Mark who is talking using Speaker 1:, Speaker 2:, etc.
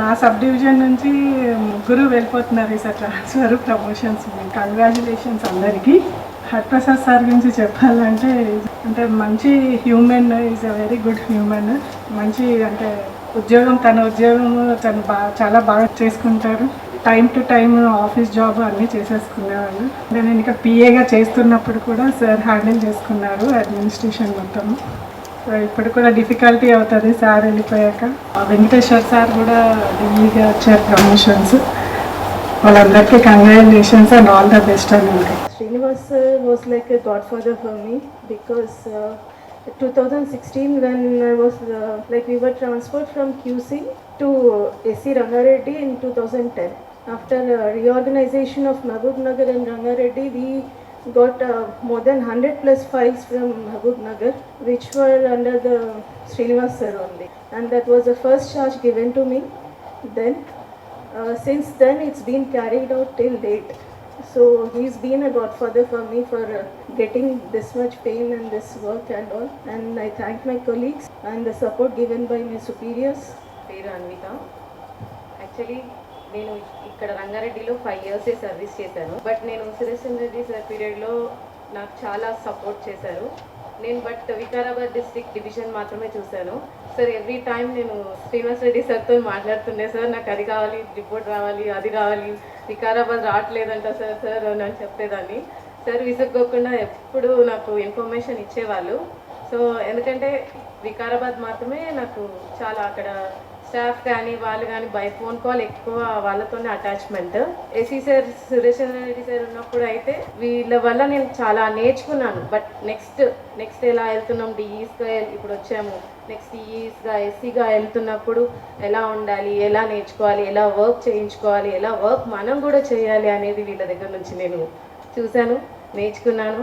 Speaker 1: నా sub division నుంచి ముగ్గురు వెళ్ళిపోతున్నారు సార్ ట్రాన్స్ఫర్ ప్రమోషన్స్. కంగ్రాచులేషన్స్ అందరికీ. హరిప్రసాద్ సార్ గురించి చెప్పాలంటే అంటే మంచి human is a very good human మంచి అంటే ఉద్యోగం తన ఉద్యోగం తను బాగా చాలా బాగా చేసుకుంటారు. Time to time office job అన్నీ చేసేసుకునేవాళ్ళు. నేను ఇంకా పిఏగా చేస్తున్నప్పుడు కూడా సార్ హ్యాండిల్ చేసుకున్నారు అడ్మినిస్ట్రేషన్ మొత్తం సో ఇప్పుడు కూడా డిఫికల్టీ అవుతుంది సార్ వెళ్ళిపోయాక. వెంకటేశ్వర్ సార్ కూడా ఢిల్లీగా వచ్చారు ప్రమోషన్స్. వాళ్ళందరికీ congratulations and all the best అని
Speaker 2: Srinivas was like god father for me because two thousand sixteen when was like we were transfer from Q C to S C Rangareddy in two thousand ten after reorganisation of Mahabub Nagar and Rangareddy we got uh, more than 100 plus files from Habub Nagar, which were under the Srinivas sir only. And that was the first charge given to me then. Uh, since then, it's been carried out till date. So he's been a godfather for me for uh, getting this much pain and this work and all. And I thank my colleagues and the support given by my superiors.
Speaker 3: Dear Anvita, actually నేను ఇక్కడ రంగారెడ్డిలో five ఇయర్సే service చేశాను. But నేను సురేషన్ Reddy sir పీరియడ్లో నాకు చాలా సపోర్ట్ చేశారు. నేను బట్ వికారాబాద్ డిస్ట్రిక్ట్ డివిజన్ మాత్రమే చూశాను. సార్ ఎవ్రీ టైం నేను శ్రీనివాస్ రెడ్డి సార్తో మాట్లాడుతుండే సార్ నాకు అది కావాలి రిపోర్ట్ రావాలి అది రావాలి వికారాబాద్ రావట్లేదంట సార్ సార్ అని చెప్పేదాన్ని. సార్ విసుక్కోకుండా ఎప్పుడు నాకు ఇన్ఫర్మేషన్ ఇచ్చేవాళ్ళు. సో ఎందుకంటే వికారాబాద్ మాత్రమే నాకు చాలా అక్కడ స్టాఫ్ కానీ వాళ్ళు కానీ బై ఫోన్ కాల్ ఎక్కువ వాళ్ళతోనే attachment A C sir Suresh Reddy sir ఉన్నప్పుడు అయితే వీళ్ళ వల్ల నేను చాలా నేర్చుకున్నాను. బట్ నెక్స్ట్ నెక్స్ట్ ఎలా వెళ్తున్నాం? డిఈస్గా ఇప్పుడు వచ్చాము. నెక్స్ట్ ఈఈస్గా ఎస్సీగా వెళ్తున్నప్పుడు ఎలా ఉండాలి? ఎలా నేర్చుకోవాలి? ఎలా వర్క్ చేయించుకోవాలి? ఎలా వర్క్ మనం కూడా చేయాలి అనేది వీళ్ళ దగ్గర నుంచి నేను చూశాను నేర్చుకున్నాను.